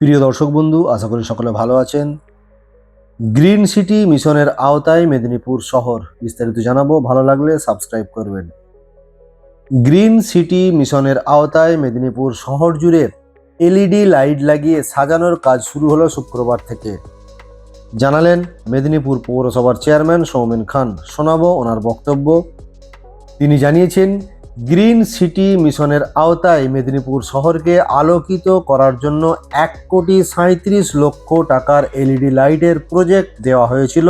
প্রিয় দর্শক বন্ধু, আশা করি সকলে ভালো আছেন। গ্রিন সিটি মিশনের আওতায় মেদিনীপুর শহর বিস্তারিত জানাব। ভালো লাগলে সাবস্ক্রাইব করবেন। গ্রিন সিটি মিশনের আওতায় মেদিনীপুর শহর জুড়ে এলইডি লাইট লাগিয়ে সাজানোর কাজ শুরু হলো শুক্রবার থেকে। জানালেন মেদিনীপুর পৌরসভার চেয়ারম্যান সৌমেন খান। শোনাবো ওনার বক্তব্য। তিনি জানিয়েছেন গ্রিন সিটি মিশনের আওতায় মেদিনীপুর শহরকে আলোকিত করার জন্য এক কোটি সাঁত্রিশ লক্ষ টাকার এলইডি লাইটের প্রজেক্ট দেওয়া হয়েছিল।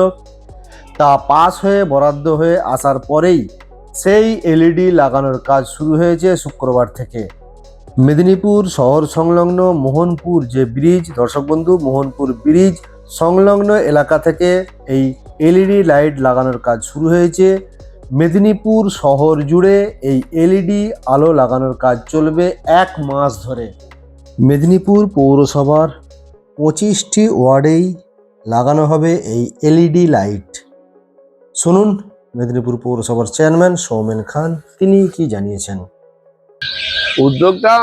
তা পাস হয়ে বরাদ্দ হয়ে আসার পরেই সেই এলইডি লাগানোর কাজ শুরু হয়েছে শুক্রবার থেকে। মেদিনীপুর শহর সংলগ্ন মোহনপুর যে ব্রিজ, দর্শক বন্ধু, মোহনপুর ব্রিজ সংলগ্ন এলাকা থেকে এই এলইডি লাইট লাগানোর কাজ শুরু হয়েছে। মেদিনীপুর শহর জুড়ে এই এলইডি আলো লাগানোর কাজ চলবে এক মাস ধরে। মেদিনীপুর পৌরসভার পঁচিশটি ওয়ার্ডেই লাগানো হবে এই এলইডি লাইট। শুনুন মেদিনীপুর পৌরসভার চেয়ারম্যান সৌমেন খান, তিনি কি জানিয়েছেন? উদ্যোগটা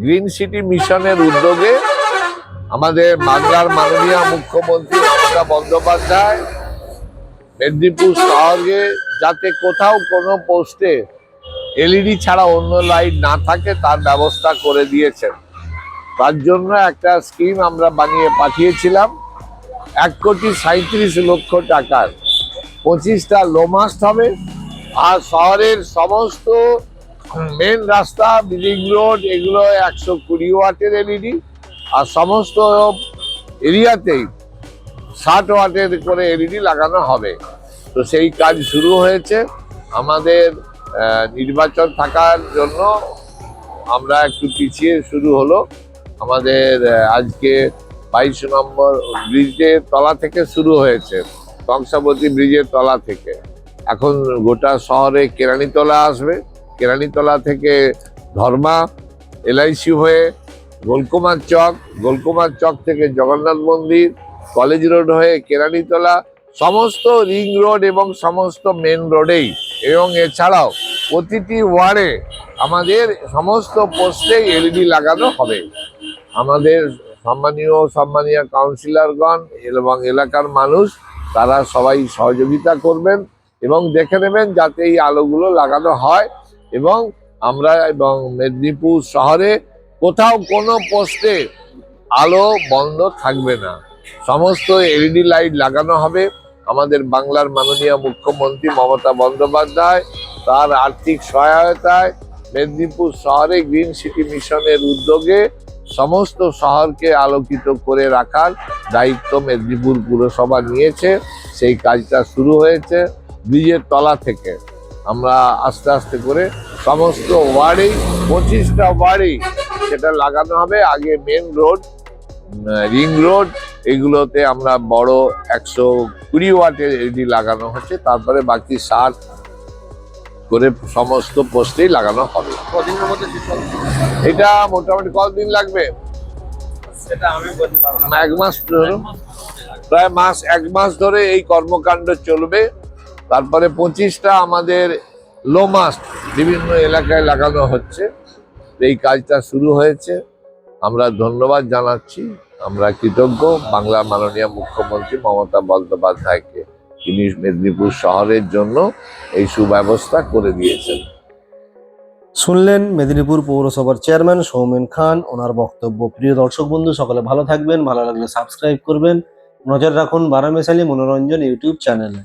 গ্রিন সিটি মিশনের উদ্যোগে আমাদের বাংলার মাননীয় মুখ্যমন্ত্রী মমতা বন্দ্যোপাধ্যায় মেদিনীপুর শহরে যাতে কোথাও কোনো পোস্টে এলইডি ছাড়া অন্য লাইট না থাকে, তার ব্যবস্থা করে দিয়েছেন। তার জন্য একটা স্কিম আমরা বানিয়ে পাঠিয়েছিলাম। এক কোটি সাঁত্রিশ লক্ষ টাকার। পঁচিশটা লোমাস্ট হবে। আর শহরের সমস্ত মেন রাস্তা বিলিং রোড, এগুলো একশো কুড়ি ওয়াটের এলইডি। আর সমস্ত এরিয়াতেই ষাট ওয়াটের করে এলইডি লাগানো হবে। তো সেই কাজ শুরু হয়েছে। আমাদের নির্বাচন থাকার জন্য আমরা একটু পিছিয়ে শুরু হলো। আমাদের আজকে বাইশ নম্বর ব্রিজের তলা থেকে শুরু হয়েছে কংসাবতী ব্রিজের তলা থেকে। এখন গোটা শহরে কেরানিতলা আসবে। কেরানীতলা থেকে ধর্মা, এলআইসি হয়ে গোলকুমার চক গোলকুমার চক থেকে জগন্নাথ মন্দির, কলেজ রোড হয়ে কেরানীতলা সমস্ত রিং রোড এবং সমস্ত মেন রোডেই। এবং এছাড়াও প্রতিটি ওয়ার্ডে আমাদের সমস্ত পোস্টে এলইডি লাগানো হবে। আমাদের সম্মানীয় সম্মানীয় কাউন্সিলরগণ এবং এলাকার মানুষ, তারা সবাই সহযোগিতা করবেন এবং দেখে নেবেন যাতে এই আলোগুলো লাগানো হয় এবং আমরা এবং মেদিনীপুর শহরে কোথাও কোনো পোস্টে আলো বন্ধ থাকবে না। সমস্ত এলইডি লাইট লাগানো হবে। আমাদের বাংলার মাননীয় মুখ্যমন্ত্রী মমতা বন্দ্যোপাধ্যায়, তার আর্থিক সহায়তায় মেদিনীপুর শহরে গ্রিন সিটি মিশনের উদ্যোগে সমস্ত শহরকে আলোকিত করে রাখার দায়িত্ব মেদিনীপুর পুরসভা নিয়েছে। সেই কাজটা শুরু হয়েছে ব্রিজের তলা থেকে। আমরা আস্তে আস্তে করে সমস্ত ওয়ার্ডেই, পঁচিশটা ওয়ার্ডেই সেটা লাগানো হবে। আগে মেন রোড রিং রোড এগুলোতে আমরা বড় একশো কুড়ি ওয়াটের এলইডি লাগানো হচ্ছে তারপরে বাকি ষাট করে সমস্ত পোস্টেই লাগানো হবে? এটা মোটামুটি কতদিন লাগবে? এক মাস প্রায় মাস এক মাস ধরে এই কর্মকাণ্ড চলবে। তারপরে পঁচিশটা আমাদের লো মাস্ট বিভিন্ন এলাকায় লাগানো হচ্ছে। এই কাজটা শুরু হয়েছে। আমরা ধন্যবাদ জানাচ্ছি। আমরা কৃতজ্ঞ। বাংলা মাননীয় মুখ্যমন্ত্রী মমতা বন্দ্যোপাধ্যায়কে। তিনি মেদিনীপুর শহরের জন্য এই সুব্যবস্থা করে দিয়েছেন। শুনলেন মেদিনীপুর পৌরসভার চেয়ারম্যান সৌমেন খান। ওনার বক্তব্য প্রিয় দর্শক বন্ধু, সকলে ভালো থাকবেন। ভালো লাগলে সাবস্ক্রাইব করবেন। নজর রাখুন বারামেশালী মনোরঞ্জন ইউটিউব চ্যানেলে।